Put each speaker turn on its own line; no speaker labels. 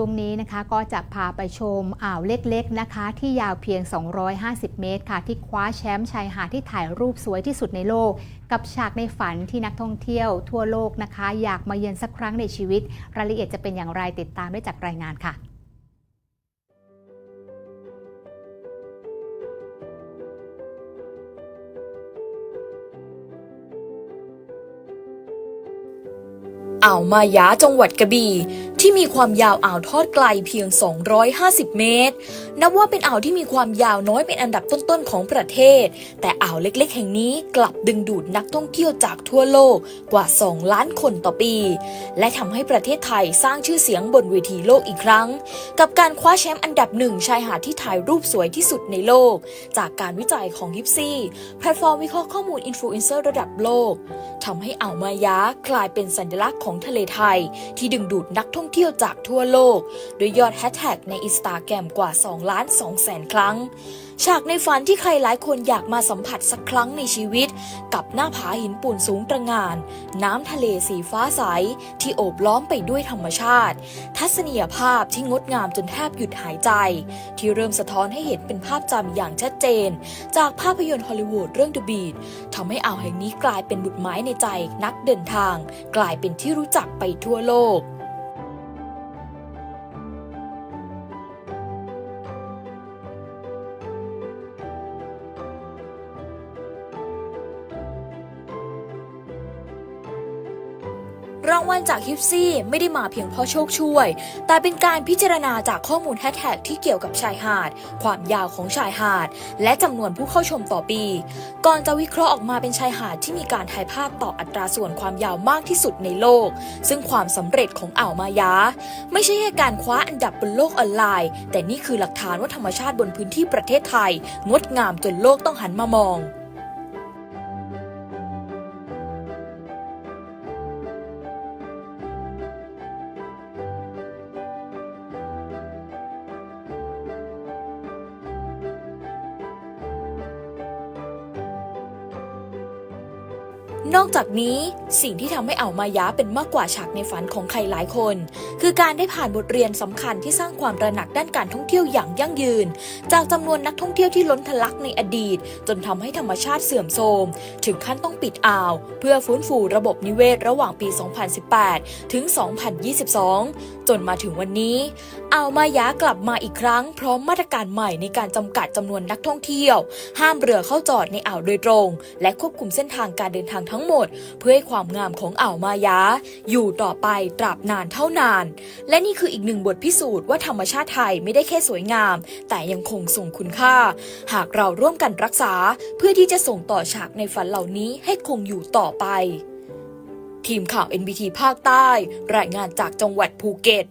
ช่วงนี้นะคะก็จะพาไปชมอ่าวเล็กๆนะคะ ที่ยาวเพียง 250 เมตรค่ะ ที่คว้าแชมป์ชายหาดที่ถ่ายรูปสวยที่สุดในโลก กับฉากในฝันที่นักท่องเที่ยวทั่วโลกนะคะ อยากมาเยือนสักครั้งในชีวิต รายละเอียดจะเป็นอย่างไรติดตามได้จากรายงานค่ะ
อ่าวมายาจังหวัดกระบี่ ที่มีความยาวอ่าวทอดไกลเพียง 250 เมตร นับว่าเป็นอ่าวที่มีความยาวน้อยเป็นอันดับต้นๆของประเทศ แต่อ่าวเล็กๆ แห่งนี้กลับดึงดูดนักท่องเที่ยวจากทั่วโลกกว่า 2 ล้านคนต่อปี และทำให้ประเทศไทยสร้างชื่อเสียงบนเวทีโลกอีกครั้ง กับการคว้าแชมป์อันดับหนึ่งชายหาดที่ถ่ายรูปสวยที่สุดในโลก จากการวิจัยของยิปซีแพลตฟอร์มวิเคราะห์ข้อมูลอินฟลูเอนเซอร์ระดับโลกทำให้อ่าวมายากลายเป็นสัญลักษณ์ของทะเลไทย ที่ดึงดูดนักท่องเที่ยวจากทั่วโลก โดยยอดแฮชแท็กในอินสตาแกรมกว่า2ล้าน2แสนครั้ง ฉากในฝันที่ใครหลายคนอยากมาสัมผัสสักครั้งในชีวิต กับหน้าผาหินปูนสูงตระหงาน น้ำทะเลสีฟ้าใส ที่โอบล้อมไปด้วยธรรมชาติ ทัศนียภาพที่งดงามจนแทบหยุดหายใจ ที่เริ่มสะท้อนให้เห็นเป็นภาพจำอย่างชัดเจน จากภาพยนตร์ฮอลลีวูดเรื่อง The Beat ทำให้อ่าวแห่งนี้กลายเป็นบุตรไม้ในใจ นักเดินทาง กลายเป็นที่รู้จักไปทั่วโลก รางวัลจากฮิปซี่ไม่ได้มาเพียงเพราะโชคช่วย แต่เป็นการพิจารณาจากข้อมูลแฮชแท็กที่เกี่ยวกับชายหาด ความยาวของชายหาด และจำนวนผู้เข้าชมต่อปี ก่อนจะวิเคราะห์ออกมาเป็นชายหาดที่มีการถ่ายภาพต่ออัตราส่วนความยาวมากที่สุดในโลก ซึ่งความสำเร็จของอ่าวมายา ไม่ใช่แค่การคว้าอันดับบนโลกออนไลน์ แต่นี่คือหลักฐานว่าธรรมชาติบนพื้นที่ประเทศไทย งดงามจนโลกต้องหันมามอง นอกจากนี้สิ่งที่ทำให้อ่าวมายาเป็นมากกว่าฉากในฝันของใครหลายคน คือการได้ผ่านบทเรียนสำคัญที่สร้างความระหนักด้านการท่องเที่ยวอย่างยั่งยืน จากจำนวนนักท่องเที่ยวที่ล้นทะลักในอดีต จนทำให้ธรรมชาติเสื่อมโทรม ถึงขั้นต้องปิดอ่าว เพื่อฟื้นฟูระบบนิเวศระหว่างปี 2018 ถึง 2022 จนมาถึงวันนี้อ่าวมายากลับมาอีกครั้ง พร้อมมาตรการใหม่ในการจำกัดจำนวนนักท่องเที่ยว ห้ามเรือเข้าจอดในอ่าวโดยตรง และควบคุมเส้นทางการเดินทางทั้งหมด เพื่อให้ความงามของอ่าวมายา อยู่ต่อไปตราบนานเท่านาน และนี่คืออีกหนึ่งบทพิสูจน์ว่าธรรมชาติไทยไม่ได้แค่สวยงาม แต่ยังคงส่งคุณค่า หากเราร่วมกันรักษา เพื่อที่จะส่งต่อฉากในฝันเหล่านี้ให้คงอยู่ต่อไป ทีมข่าว NBT ภาคใต้ รายงานจากจังหวัดภูเก็ต